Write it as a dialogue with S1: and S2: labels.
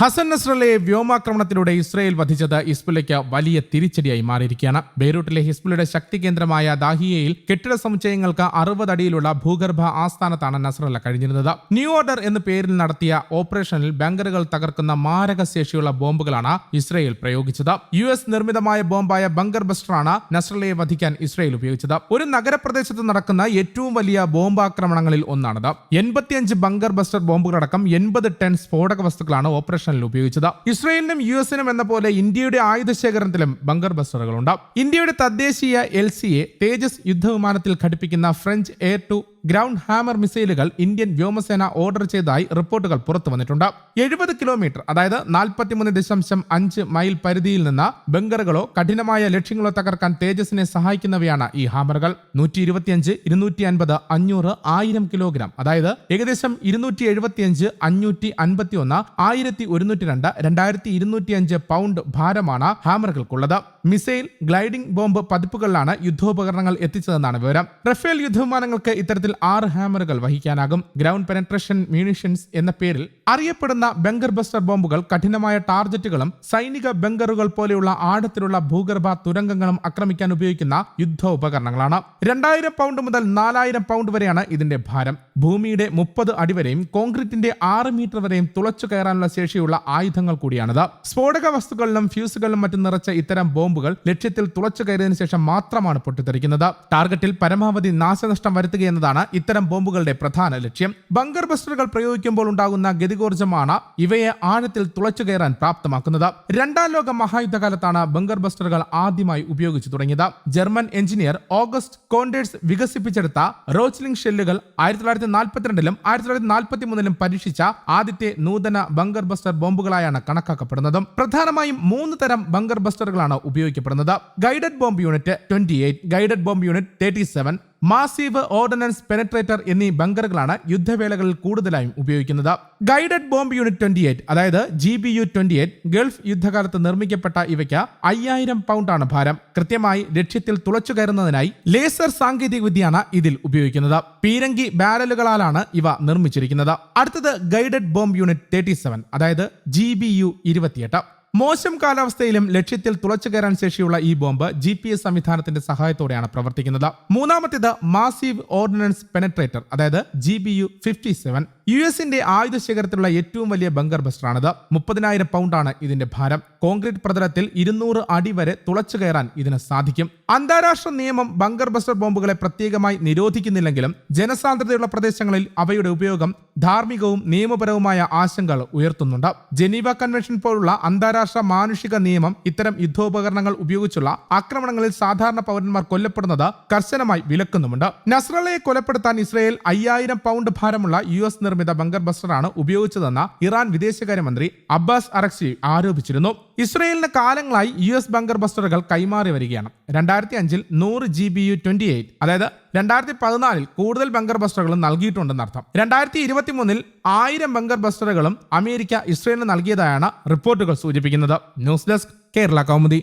S1: Hasan നസ്രലയെ വ്യോമാക്രമണത്തിലൂടെ Israel വധിച്ചത് ഹിസ്ബുലയ്ക്ക് വലിയ തിരിച്ചടിയായി മാറിയിരിക്കുകയാണ്. ബെയ്റൂട്ടിലെ ഹിസ്ബുലയുടെ ശക്തി കേന്ദ്രമായ ദാഹിയയിൽ കെട്ടിട സമുച്ചയങ്ങൾക്ക് അറുപത് അടിയിലുള്ള ഭൂഗർഭ ആസ്ഥാനത്താണ് നസ്രല കഴിഞ്ഞിരുന്നത്. ന്യൂ ഓർഡർ എന്ന പേരിൽ നടത്തിയ ഓപ്പറേഷനിൽ ബങ്കറുകൾ തകർക്കുന്ന മാരകശേഷിയുള്ള ബോംബുകളാണ് ഇസ്രയേൽ പ്രയോഗിച്ചത്. യു എസ് നിർമ്മിതമായ ബോംബായ ബങ്കർ ബസ്റ്ററാണ് നസ്രലയെ വധിക്കാൻ ഇസ്രയേൽ ഉപയോഗിച്ചത്. ഒരു നഗരപ്രദേശത്ത് നടക്കുന്ന ഏറ്റവും വലിയ ബോംബാക്രമണങ്ങളിൽ ഒന്നാണിത്. എൺപത്തിയഞ്ച് ബങ്കർ ബസ്റ്റർ ബോംബുകളടക്കം എൺപത് ടൺ സ്ഫോടക വസ്തുക്കളാണ് ഓപ്പറേഷനിൽ ഉപയോഗിച്ചത്. ഇസ്രയേലിനും യു എസിനും എന്ന പോലെ ഇന്ത്യയുടെ ആയുധ ശേഖരത്തിലും ബങ്കർ ബസ്റ്ററുകളുണ്ട് ഇന്ത്യയുടെ തദ്ദേശീയ എൽ തേജസ് യുദ്ധവിമാനത്തിൽ ഘടിപ്പിക്കുന്ന French air to ground hammer മിസൈലുകൾ ഇന്ത്യൻ വ്യോമസേന ഓർഡർ ചെയ്തതായി റിപ്പോർട്ടുകൾ പുറത്തു വന്നിട്ടുണ്ട്. എഴുപത് കിലോമീറ്റർ അതായത് നാൽപ്പത്തിമൂന്ന് ദശാംശം അഞ്ച് മൈൽ പരിധിയിൽ നിന്ന് ബങ്കറുകളോ കഠിനമായ ലക്ഷ്യങ്ങളോ തകർക്കാൻ തേജസിനെ സഹായിക്കുന്നവയാണ് ഈ ഹാമറുകൾ. നൂറ്റി ഇരുപത്തിയഞ്ച് ഇരുന്നൂറ്റി അൻപത് അഞ്ഞൂറ് ആയിരം കിലോഗ്രാം അതായത് ഏകദേശം ഇരുന്നൂറ്റി എഴുപത്തിയഞ്ച് അഞ്ഞൂറ്റി അൻപത്തി ഒന്ന് ആയിരത്തി ഒരുന്നൂറ്റി രണ്ട് രണ്ടായിരത്തി ഇരുന്നൂറ്റി അഞ്ച് പൗണ്ട് ഭാരമാണ് ഹാമറുകൾക്കുള്ളത്. മിസൈൽ ഗ്ലൈഡിംഗ് ബോംബ് പതിപ്പുകളിലാണ് യുദ്ധോപകരണങ്ങൾ എത്തിച്ചതെന്നാണ് വിവരം. റഫേൽ യുദ്ധവിമാനങ്ങൾക്ക് ഇത്തരത്തിൽ ആറ് ഹാമറുകൾ വഹിക്കാനാകും. ഗ്രൗണ്ട് പെനട്രേഷൻ മ്യൂണിഷൻസ് എന്ന പേരിൽ അറിയപ്പെടുന്ന ബങ്കർ ബസ്റ്റർ ബോംബുകൾ കഠിനമായ ടാർജറ്റുകളും സൈനിക ബങ്കറുകൾ പോലെയുള്ള ആഴത്തിലുള്ള ഭൂഗർഭ തുരങ്കങ്ങളും ആക്രമിക്കാൻ ഉപയോഗിക്കുന്ന യുദ്ധ ഉപകരണങ്ങളാണ് രണ്ടായിരം പൗണ്ട് മുതൽ നാലായിരം പൗണ്ട് വരെയാണ് ഇതിന്റെ ഭാരം. ഭൂമിയുടെ മുപ്പത് അടി വരെയും കോൺക്രീറ്റിന്റെ ആറ് മീറ്റർ വരെയും തുളച്ചു കയറാനുള്ള ശേഷിയുള്ള ആയുധങ്ങൾ കൂടിയാണിത്. സ്ഫോടക വസ്തുക്കളിലും ഫ്യൂസുകളിലും മറ്റും നിറച്ച ഇത്തരം ബോംബുകൾ ലക്ഷ്യത്തിൽ തുളച്ചു കയറിയതിനു ശേഷം മാത്രമാണ് പൊട്ടിത്തെറിക്കുന്നത്. ടാർഗറ്റിൽ പരമാവധി നാശനഷ്ടം വരുത്തുക എന്നതാണ് ഇത്തരം ബോംബുകളുടെ പ്രധാന ലക്ഷ്യം. ബങ്കർ ബസ്റ്ററുകൾ പ്രയോഗിക്കുമ്പോൾ ഉണ്ടാകുന്ന ഗതികോർജമാണ് ഇവയെ ആഴത്തിൽ തുളച്ചു കയറാൻ പ്രാപ്തമാക്കുന്നത്. രണ്ടാം ലോക മഹായുദ്ധകാലത്താണ് ബങ്കർ ബസ്റ്ററുകൾ ആദ്യമായി ഉപയോഗിച്ചു തുടങ്ങിയത്. ജർമ്മൻ എഞ്ചിനീയർ ഓഗസ്റ്റ് കോണ്ടേഴ്സ് വികസിപ്പിച്ചെടുത്ത റോച്ച്ലിംഗ് ഷെല്ലുകൾ ആയിരത്തി തൊള്ളായിരത്തി നാൽപ്പത്തിരണ്ടിലും ആയിരത്തി തൊള്ളായിരത്തി നാൽപ്പത്തി മൂന്നിലും പരീക്ഷിച്ച ആദ്യത്തെ നൂതന ബങ്കർ ബസ്റ്റർ ബോംബുകളായാണ് കണക്കാക്കപ്പെടുന്നത്. പ്രധാനമായും മൂന്ന് തരം ബങ്കർ ബസ്റ്ററുകളാണ് ഉപയോഗിക്കപ്പെടുന്നത്. Guided bomb unit twenty guided bomb unit thirty massive ordnance penetrator എന്നീ ബങ്കറുകളാണ് യുദ്ധവേളകളിൽ കൂടുതലായും ഉപയോഗിക്കുന്നത്. Guided bomb unit twenty eight അതായത് G B U twenty eight Gulf യുദ്ധകാലത്ത് നിർമ്മിക്കപ്പെട്ട ഇവയ്ക്ക് അയ്യായിരം പൗണ്ടാണ് ഭാരം. കൃത്യമായി ലക്ഷ്യത്തിൽ തുളച്ചു കയറുന്നതിനായി ലേസർ സാങ്കേതിക വിദ്യയാണ് ഇതിൽ ഉപയോഗിക്കുന്നത്. പീരങ്കി ബാരലുകളാലാണ് ഇവ നിർമ്മിച്ചിരിക്കുന്നത്. അടുത്തത് guided bomb unit thirty seven അതായത് ജി ബി യു ഇരുപത്തിയെട്ട്. മോശം കാലാവസ്ഥയിലും ലക്ഷ്യത്തിൽ തുളച്ചു കയറാൻ ശേഷിയുള്ള ഈ ബോംബ് ജി പി എസ് സംവിധാനത്തിന്റെ സഹായത്തോടെയാണ് പ്രവർത്തിക്കുന്നത്. മൂന്നാമത്തേത് മാസീവ് ഓർഡിനൻസ് പെനട്രേറ്റർ അതായത് G B U fifty seven U എസിന്റെ ആയുധ ശേഖരത്തിലുള്ള ഏറ്റവും വലിയ ബങ്കർ ബസ്റ്ററാണിത്. മുപ്പതിനായിരം പൗണ്ടാണ് ഇതിന്റെ ഭാരം. കോൺക്രീറ്റ് പ്രതലത്തിൽ ഇരുന്നൂറ് അടി വരെ തുളച്ചു കയറാൻ ഇതിന് സാധിക്കും. അന്താരാഷ്ട്ര നിയമം ബങ്കർ ബസ്റ്റർ ബോംബുകളെ പ്രത്യേകമായി നിരോധിക്കുന്നില്ലെങ്കിലും ജനസാന്ദ്രതയുള്ള പ്രദേശങ്ങളിൽ അവയുടെ ഉപയോഗം ധാർമ്മികവും നിയമപരവുമായ ആശങ്കകൾ ഉയർത്തുന്നുണ്ട്. ജനീവ കൺവെൻഷൻ പോലുള്ള അന്താരാഷ്ട്ര മാനുഷിക നിയമം ഇത്തരം യുദ്ധോപകരണങ്ങൾ ഉപയോഗിച്ചുള്ള ആക്രമണങ്ങളിൽ സാധാരണ പൗരന്മാർ കൊല്ലപ്പെടുന്നത് കർശനമായി വിലക്കുന്നുമുണ്ട്. നസ്രളയെ കൊലപ്പെടുത്താൻ ഇസ്രയേൽ അയ്യായിരം പൗണ്ട് ഭാരമുള്ള യു എസ് നിർമ്മിത ബങ്കർ ബസ്റ്ററാണ് ഉപയോഗിച്ചതെന്ന് ഇറാൻ വിദേശകാര്യമന്ത്രി അബ്ബാസ് അറക്സി ആരോപിച്ചിരുന്നു. ഇസ്രയേലിന് കാലങ്ങളായി യു എസ് ബങ്കർ ബസ്റ്ററുകൾ കൈമാറി വരികയാണ്. രണ്ടായിരത്തി അഞ്ചിൽ നൂറ് G B U twenty eight അതായത് രണ്ടായിരത്തി പതിനാലിൽ കൂടുതൽ ബങ്കർ ബസ്റ്ററുകളും നൽകിയിട്ടുണ്ടെന്നർത്ഥം രണ്ടായിരത്തി ഇരുപത്തി മൂന്നിൽ ആയിരം ബങ്കർ ബസ്റ്ററുകളും അമേരിക്ക ഇസ്രയേലിന് നൽകിയതായാണ് റിപ്പോർട്ടുകൾ സൂചിപ്പിക്കുന്നത്. News desk Kerala Kaumudi.